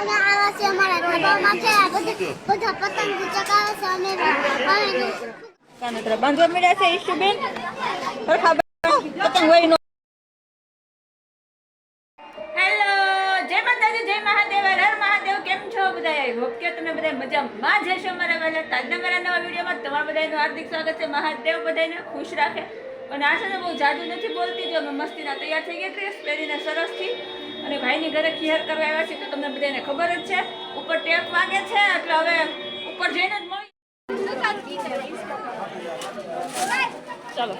અમે આવા છે અમારા ધાબામાં છે. આ બધે બધા પતંગ ચગાવે છે અમે અમે બાંધવા મળ્યા છે ઈશુબેન. પતંગ હોય નો હેલો જય માતાજી જય મહાદેવ હર મહાદેવ કેમ છો બધા હોપ કે તમે બધા મજામાં જ હશો મારા આજના મારા નવા વિડીયોમાં તમારા બધાનું હાર્દિક સ્વાગત છે. મહાદેવ બધાને ખુશ રાખે. અને આશા છે ને બહુ જાદુ નથી બોલતી જો અમે મસ્તીના તૈયાર થઈ ગયા ડ્રેસ પહેરીને સરસથી. અને ભાઈની ઘરે ખીહર કરવા આવ્યા છે તો તમને બધાને ખબર જ છે, ઉપર ટેપ વાગે છે, એટલે હવે ઉપર જઈને જ મળી. ચાલો.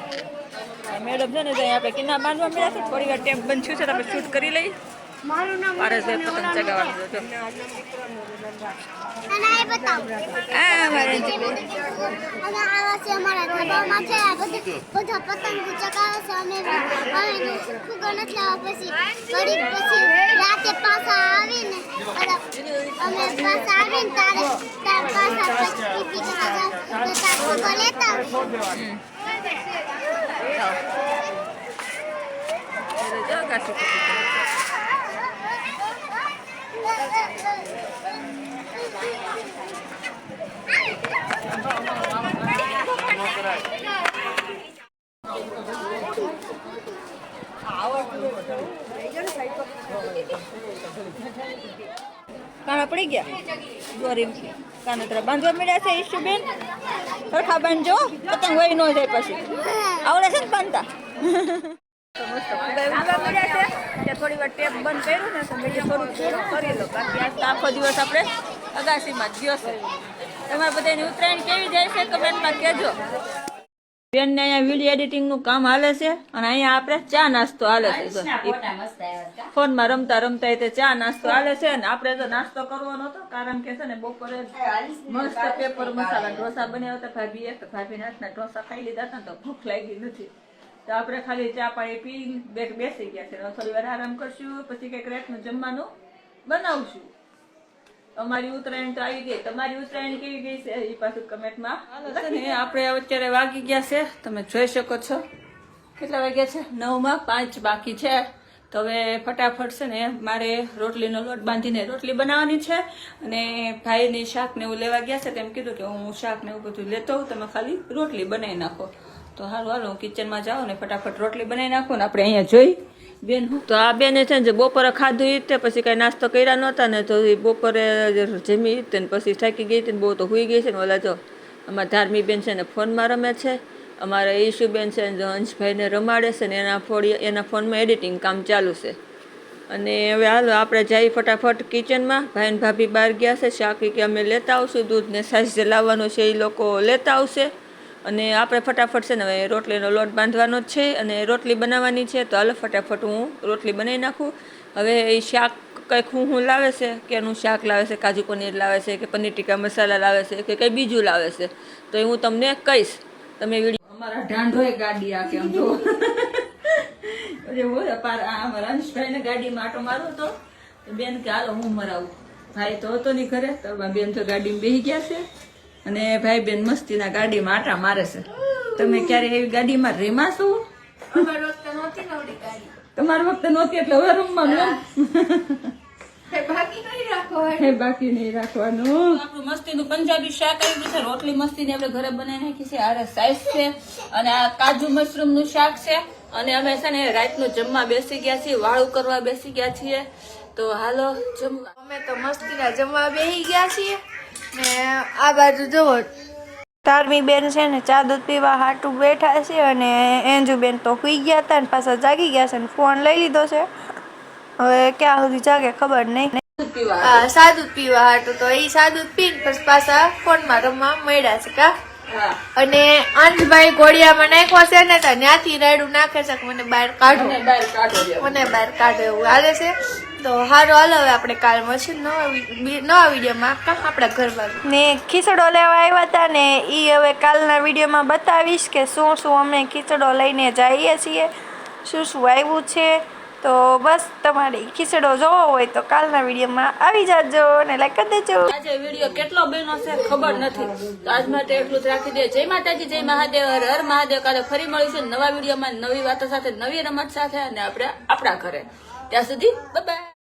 મેડમ છે ને ત્યાં આપણે કિન્ના બાંધવા મળ્યા છે, થોડી વાર ટેપ બંધ થયું છે આપણે શૂટ કરી લઈએ. પારસભાઈ પતંગ ચગાવવાનું પછી રાતે પાછા આવીને અમે પાછા આવીને તારે પાછા લેતા જો કાશી પતંગ. કાણા પડી ગયા? દોરી કાનતરા બાંધવા મળ્યા છે ઈશુબેન. સરખા બાંધજો. પતંગ હોય ન જાય પછી. આવડે છે ને બાંધતા? કર્યું ને મેં ઉત્તરાયણ કેવી જાય છે કમેન્ટમાં કહેજો બેનને અહીંયા વીડિયો એડિટિંગનું કામ હાલે છે? અને અહીંયા આપણે ચા નાસ્તો હાલે છે ફોન ફોનમાં રમતા રમતા ચા નાસ્તો હાલે છે ને આપણે તો નાસ્તો કરવો નતો કારણ કે છે ને બપોરે મસ્ત પેપર મસાલા ઢોસા બન્યા હતા ભાભી એક ભાભી નાથના ઢોસા ખાઈ લીધા હતા ને તો ભૂખ લાગી નથી. તો આપણે ખાલી ચા પાણી પી બેઠ બેસી ગયા છે. થોડી વાર આરામ કરશું પછી કંઈક રાતનું જમવાનું બનાવશું. અમારી ઉત્તરાયણ તો આવી ગઈ. તમારી ઉત્તરાયણ કેવી ગઈ છે? એ પાછું કમેન્ટમાં આપણે અત્યારે વાગી ગયા છે. તમે જોઈ શકો છો. કેટલા વાગ્યા છે? નવમાં પાંચ બાકી છે. તો હવે ફટાફટ છે ને મારે રોટલીનો લોટ બાંધીને રોટલી બનાવવાની છે. અને ભાઈની શાક ને એવું લેવા ગયા છે તેમ કીધું કે હું શાક ને એવું બધું લેતો તમે ખાલી રોટલી બનાવી નાખો. તો હારું, હાલો, હું કિચનમાં જાઉં ને ફટાફટ રોટલી બનાવી નાખું ને આપણે અહીંયા જોઈ. બેન તો આ બેને છે ને બપોરે ખાધું ઈ તે પછી કાંઈ નાસ્તો કર્યા નહોતા ને તો એ બપોરે જમી તે ને પછી થાકી ગઈ હતી ને બહુ તો હુઈ ગઈ છે ને ઓલા જો અમારા ધાર્મિક બેન છે ને ફોનમાં રમે છે. અમારા ઈશુબેન છે ને હંસભાઈને રમાડે છે ને એના ફોડી, એના ફોનમાં એડિટિંગ કામ ચાલુ છે. અને હવે હાલો, આપણે જઈ ફટાફટ કિચનમાં ભાઈ ને ભાભી બહાર ગયા છે, શાક કે અમે લેતા આવશું દૂધ ને સાઈઝ લાવવાનું છે એ લોકો લેતા આવશે. અને આપણે ફટાફટ છે ને હવે રોટલીનો લોટ બાંધવાનો જ છે અને રોટલી બનાવવાની છે, તો હાલ ફટાફટ હું રોટલી બનાવી નાખું. હવે એ શાક કંઈક હું હું લાવે છે કેનું શાક લાવે છે, કાજુ પનીર લાવે છે, કે પનીર ટીકા મસાલા લાવે છે, કે કંઈ બીજું લાવે છે, તો એ હું તમને કહીશ. તમે વીડિયો અમારા ઢાંઢોય ગાડી આ કેમ જો અમારા અંશભાઈને ગાડીમાં આટો મારો તો. બેન કે, હાલો, હું મરાવું. ભાઈ તો હતો નહીં ઘરે, તો બેન તો ગાડીમાં બેસી ગયા છે. અને ભાઈ બેન મસ્તીના ગાડીમાં આટા મારે છે. તમે ક્યારે એવી ગાડીમાં રેમા છો તમારા વખતે નહોતી એટલે હવે રૂમમાં? હે. બાકી નહીં રાખવાનું. આપણું મસ્તીનું પંજાબી શાક આવી ગયું છે. રોટલી મસ્તીની આપણે ઘરે બનાવી નાખી છે. આરે સાઈઝ છે. અને આ કાજુ મશરૂમનું શાક છે. અને અમે છે ને રાતનું જમવા બેસી ગયા છીએ. વાળું કરવા બેસી ગયા છીએ. તો હાલો જમવા. અમે તો મસ્તીના જમવા બેસી ગયા છીએ. ને આ બાજુ જુઓ. તારમી બેન છે ને ચા દૂધ પીવા હાટું બેઠા છે અને એન્જુ બેન તો સુઈ ગયા હતા ને પાછા જાગી ગયા છે ને ફોન લઈ લીધો છે. હવે ક્યાં સુધી જાગે ખબર નહીં. સાદું પીવા હાટું તો એ સાદું પીને પછી પાછા ફોનમાં રમવા મળ્યા છે કા? અને અંશભાઈ ઘોડિયામાં નાખ્યો છે ને તો ત્યાંથી રાયડું નાખે છે મને બહાર કાઢો. મને બહાર કાઢો મને બહાર કાઢો એવું હાલે છે. તો હારો હાલો હવે આપણે કાલ મળશું નવા વિડીયોમાં કા આપણા ઘરમાં ને ખીચડો લેવા આવ્યા હતા ને એ હવે કાલના વિડીયોમાં બતાવીશ કે શું શું અમે ખીચડો લઈને જઈએ છીએ. શું શું આવ્યું છે? તો બસ તમારે ખીચડો જોવો હોય તો કાલના વિડીયોમાં આવી જાજો અને લાઈક કરી દેજો. આજે વીડિયો કેટલો બન્યો છે ખબર નથી. તો આજ માટે એટલું જ રાખી દે. જય માતાજી, જય મહાદેવ. હર હર મહાદેવ. કાલે ફરી મળીશું નવા વિડીયોમાં નવી વાતો સાથે, નવી રમત સાથે અને આપણે આપણા ઘરે. ત્યાં સુધી બાય